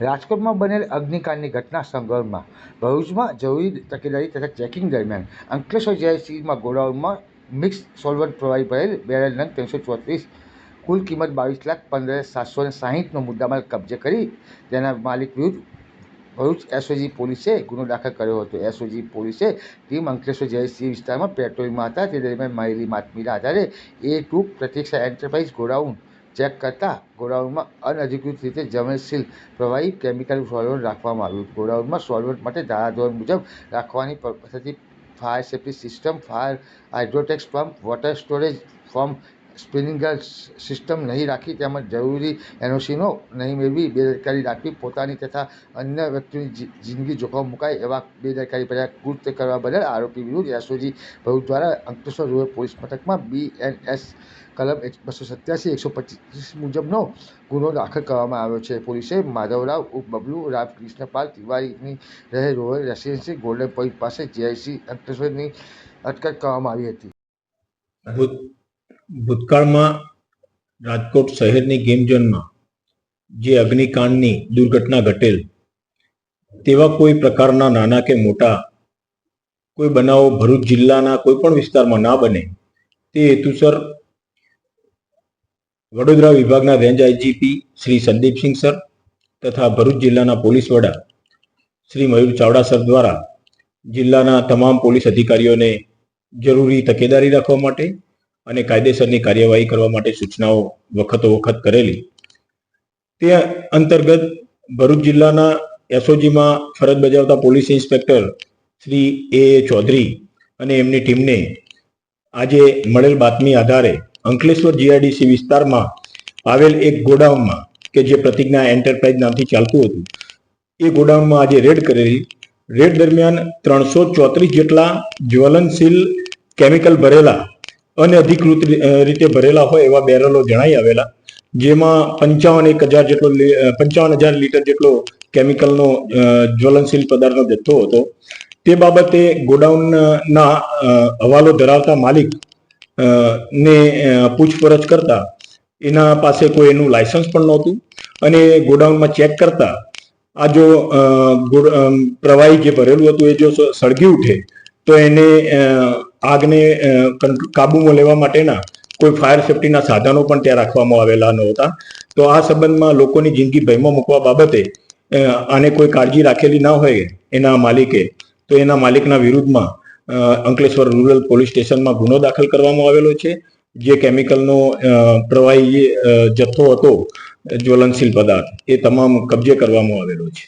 રાજકોટમાં બનેલ અગ્નિકાંડની ઘટના સંદર્ભમાં ભરૂચમાં જરૂરી તકેદારી તથા ચેકિંગ દરમિયાન અંકલેશ્વર જીઆઈસીમાં ગોડાઉનમાં મિક્સ સોલ્વન્ટ પ્રવાહી ભરેલ બેરલ નંગ ત્રણસો ચોત્રીસ, કુલ કિંમત બાવીસ લાખ પંદર સાતસો ને સાહીઠનો મુદ્દામાલ કબજે કરી તેના માલિક વિરુદ્ધ ભરૂચ એસઓજી પોલીસે ગુનો દાખલ કર્યો હતો. એસઓજી પોલીસે ટીમ અંકલેશ્વર જયસિંહ વિસ્તારમાં પેટ્રોલિંગમાં હતા. તે દરમિયાન મળેલી માતમીના આધારે A two Pratiksha enterprise godown check કરતા ગોડાઉનમાં અનધિકૃત રીતે જમેસીલ પ્રવાહી કેમિકલ સોલ્વન્ટ રાખવામાં આવ્યું. ગોડાઉનમાં સોલ્વન્ટ માટે ધારાધોરણ મુજબ રાખવાની પદ્ધતિ ફાયર સેફ્ટી સિસ્ટમ ફાયર હાઇડ્રોટેક્સ પંપ વોટર સ્ટોરેજ ફોર્મ સ્પિનિંગર સિસ્ટમ નહીં રાખી તેમજ જરૂરી એનઓસીનો નહીં મેળવી, બેદરકારી રાખવી, પોતાની તથા અન્ય વ્યક્તિની જિંદગી જોખમ મુકાય એવા બેદરકારી ભર્યા કૃત્ય કરવા બદલ આરોપી વિરુદ્ધ યાસોજી ભરૂચ દ્વારા અંકલેશ્વર રૂરલ પોલીસ મથકમાં બીએનએસ કલમ એક બસો સત્યાસી, એકસો પચીસ મુજબનો ગુનો દાખલ કરવામાં આવ્યો છે. પોલીસે માધવરાવ, ઉપ બબલુ, રામ કૃષ્ણપાલ તિવારીની રહે રોયલ રેસિડેન્સી ગોલ્ડન પોઈન્ટ પાસે જીઆઈસી અંકલેશ્વરની અટકાયત કરવામાં આવી હતી. ભૂતકાળમાં રાજકોટ શહેરની ગેમ ઝોનમાં જે અગ્નિકાંડની દુર્ઘટના ઘટેલ, તેવા કોઈ પ્રકારના નાના કે મોટા, કોઈ બનાવો ભરૂચ જિલ્લાના કોઈ પણ વિસ્તારમાં ના બને, તે હેતુસર વડોદરા વિભાગના range IGP Shri Sandeepsinh sir તથા ભરૂચ જિલ્લાના પોલીસ વડા શ્રી મયુર ચાવડા સર દ્વારા જિલ્લાના તમામ પોલીસ અધિકારીઓને જરૂરી તકેદારી રાખવા માટે અને કાયદેસરની કાર્યવાહી કરવા માટે સૂચનાઓ વખતો વખત કરેલી. તે અંતર્ગત ભરૂચ જિલ્લાના એસઓજીમાં ફરજ બજાવતા police inspector Shri A Chaudhary અને એમની ટીમને આજે મળેલ બાતમી આધારે અંકલેશ્વર જીઆઈડીસી વિસ્તારમાં આવેલ એક ગોડાઉનમાં કે જે પ્રતિજ્ઞા એન્ટરપ્રાઇઝ નામથી ચાલતું હતું, એ ગોડાઉનમાં આજે રેડ કરેલી. રેડ દરમિયાન ત્રણસો ચોત્રીસ જેટલા જ્વલનશીલ કેમિકલ ભરેલા અનધિકૃત રીતે ભરેલા હોય એવા બેરલો જણાઈ આવેલા, જેમાં પંચાવન એક હજાર જેટલો પંચાવન હજાર લીટર જેટલો કેમિકલનો જ્વલનશીલ પદાર્થનો જથ્થો હતો. તે બાબતે ગોડાઉનના હવાલો ધરાવતા માલિક ને પૂછપરછ કરતા એના પાસે કોઈ એનું લાયસન્સ પણ નહોતું અને ગોડાઉનમાં ચેક કરતા આ જો પ્રવાહી જે ભરેલું હતું એ જો સળગી ઉઠે તો એને આગને કાબૂમાં લેવા માટેના કોઈ ફાયર સેફટીના સાધનો પણ ત્યાં રાખવામાં આવેલા નહોતા. તો આ સંબંધમાં લોકોની જિંદગી ભયમાં મૂકવા બાબતે આને કોઈ કાળજી રાખેલી ના હોય એના માલિકે, તો એના માલિકના વિરુદ્ધમાં અંકલેશ્વર રૂરલ પોલીસ સ્ટેશનમાં ગુનો દાખલ કરવામાં આવેલો છે. જે કેમિકલનો પ્રવાહી જથ્થો હતો, જ્વલનશીલ પદાર્થ, એ તમામ કબજે કરવામાં આવેલો છે.